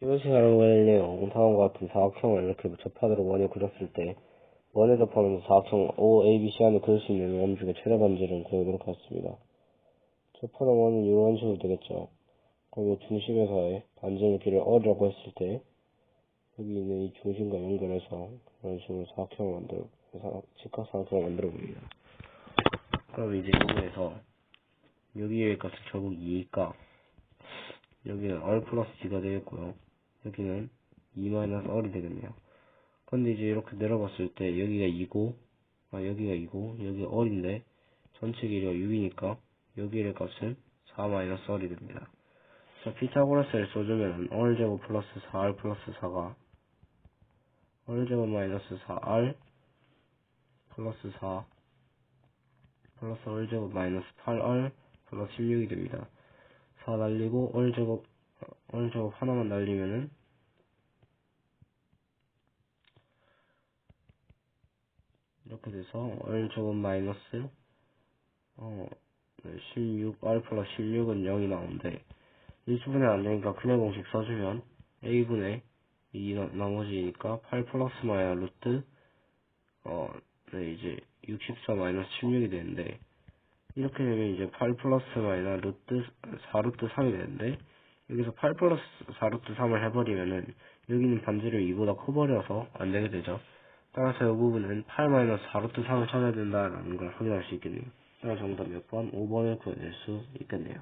원의 내용, 다음과 같은 사각형을 이렇게 접하도록 원을 그렸을 때, 원에 접하면서 사각형 OABC 안에 그릴 수 있는 원 중에 최대 반지를 구해보도록 하겠습니다. 접하는 원은 이런 식으로 되겠죠. 그리고 중심에서의 반지의 길을 R이라고 했을 때, 여기 있는 이 중심과 연결해서 그런 식으로 사각형을 만들어, 사- 직각사각형을 만들어 봅니다. 그럼 이제 여기에서, 여기의 값은 결국 2니까, 여기는 R 플러스 D가 되겠고요. 여기는 2 마이너스 R이 되겠네요. 근데 이제 이렇게 내려봤을 때 여기가 2고 아 여기가 2고 여기 R인데 전체 길이가 6이니까 여기의 값은 4 마이너스 R이 됩니다. 자 피타고라스를 써주면 R제곱 플러스 4R 플러스 4가 R제곱 마이너스 4R 플러스 4 플러스 R제곱 마이너스 8R 플러스 16이 됩니다. 4 날리고 R제곱 R제곱 하나만 날리면은 이렇게 돼서 R제곱 마이너스 어 16, R 플러스 16은 0이 나오는데 일수분해 안 되니까 그냥 공식 써주면 A분의 이 나- 나머지니까 8 플러스 마이너 루트 어 네, 이제 64 마이너스 16이 되는데 이렇게 되면 이제 8 플러스 마이너 루트 4 루트 3이 되는데 여기서 8 플러스 4 루트 3을 해버리면은 여기는 반지를 2보다 커버려서 안 되게 되죠. 따라서 이 부분은 8 마이너스 4 루트 3을 찾아야 된다라는 걸 확인할 수 있겠네요. 따라 정답 몇 번? 5번을 구해낼 수 있겠네요.